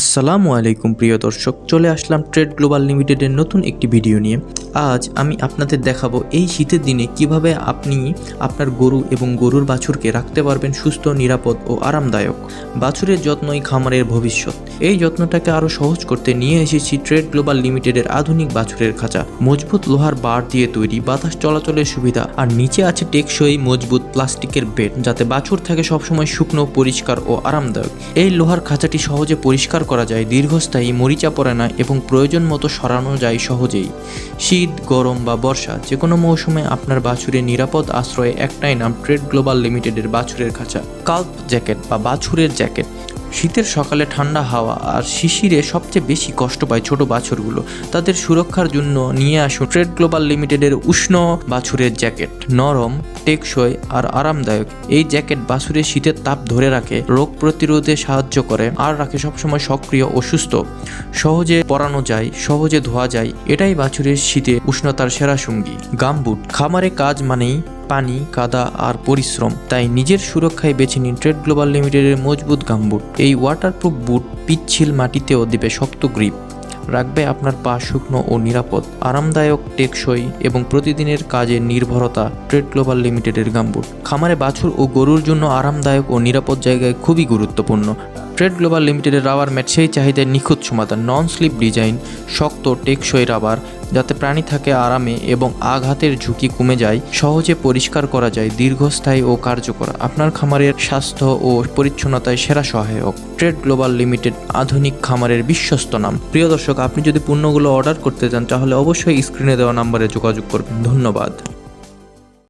আসসালামু আলাইকুম প্রিয় দর্শক, চলে আসলাম ট্রেড গ্লোবাল লিমিটেডের নতুন একটি ভিডিও নিয়ে। আজ আমি আপনাদের দেখাবো এই শীতের দিনে কীভাবে আপনি আপনার গরু এবং গরুর বাছুরকে রাখতে পারবেন সুস্থ, নিরাপদ ও আরামদায়ক। বাছুরের যত্নই খামারের ভবিষ্যৎ। এই যত্নটাকে আরও সহজ করতে নিয়ে এসেছি ট্রেড গ্লোবাল লিমিটেডের আধুনিক বাছুরের খাঁচা। মজবুত লোহার বার দিয়ে তৈরি বাতাস চলাচলের সুবিধা, আর নিচে আছে টেকসই মজবুত প্লাস্টিকের বেড, যাতে বাছুর থাকে সবসময় শুকনো, পরিষ্কার ও আরামদায়ক। এই লোহার খাঁচাটি সহজে পরিষ্কার করা যায়, দীর্ঘস্থায়ী, মরিচা পড়ে না এবং প্রয়োজন মতো সরানো যায় সহজেই। শীত, গরম বা বর্ষা যে কোনো মৌসুমে আপনার বাছুরের নিরাপদ আশ্রয়ে একটাই নাম ট্রেড গ্লোবাল লিমিটেডের বাছুরের খাঁচা। কাল্প জ্যাকেট বা বাছুরের জ্যাকেট। শীতের সকালে ঠান্ডা হাওয়া আর শিশিরে সবচেয়ে বেশি কষ্ট পায় ছোট বাছুরগুলো। তাদের সুরক্ষার জন্য নিয়ে আসুন ট্রেড গ্লোবাল লিমিটেডের উষ্ণ বাছুরের জ্যাকেট। নরম, টেকসই আর আরামদায়ক। এই জ্যাকেট বাছুরের শীতের তাপ ধরে রাখে, রোগ প্রতিরোধে সাহায্য করে আর রাখে সবসময় সক্রিয় ও সুস্থ। সহজে পরানো যায়, সহজে ধোয়া যায়, এটাই বাছুরের শীতে উষ্ণতার সেরা সঙ্গী। গামবুট। খামারে কাজ মানেই পানি, কাদা আর পরিশ্রম, তাই নিজের সুরক্ষায় বেছে নিন ট্রেড গ্লোবাল লিমিটেডের মজবুত গামবুট। এই ওয়াটারপ্রুফ বুট পিচ্ছিল মাটিতেও দেবে শক্ত গ্রিপ। রাখবে আপনার পা শুকনো ও নিরাপদ, আরামদায়ক, টেকসই এবং প্রতিদিনের কাজের নির্ভরতা ট্রেড গ্লোবাল লিমিটেডের গামবুট। খামারে বাছুর ও গরুর জন্য আরামদায়ক ও নিরাপদ জায়গায় খুবই গুরুত্বপূর্ণ। ট্রেড গ্লোবাল লিমিটেডের রাবার ম্যাট সেই চাহিদার নিখুঁত সমাধান। নন স্লিপ ডিজাইন শক্ত, টেকসই রাবার যাতে প্রাণী থাকে আরামে এবং আঘাতের ঝুঁকি কমে যায়, সহজে পরিষ্কার করা যায়, দীর্ঘস্থায়ী ও কার্যকর। আপনার খামারের স্বাস্থ্য ও পরিচ্ছন্নতায় সেরা সহায়ক। ট্রেড গ্লোবাল লিমিটেড আধুনিক খামারের বিশ্বস্ত নাম। প্রিয় দর্শক, আপনি যদি পণ্যগুলো অর্ডার করতে চান, তাহলে অবশ্যই স্ক্রিনে দেওয়া নাম্বারে যোগাযোগ করবেন। ধন্যবাদ।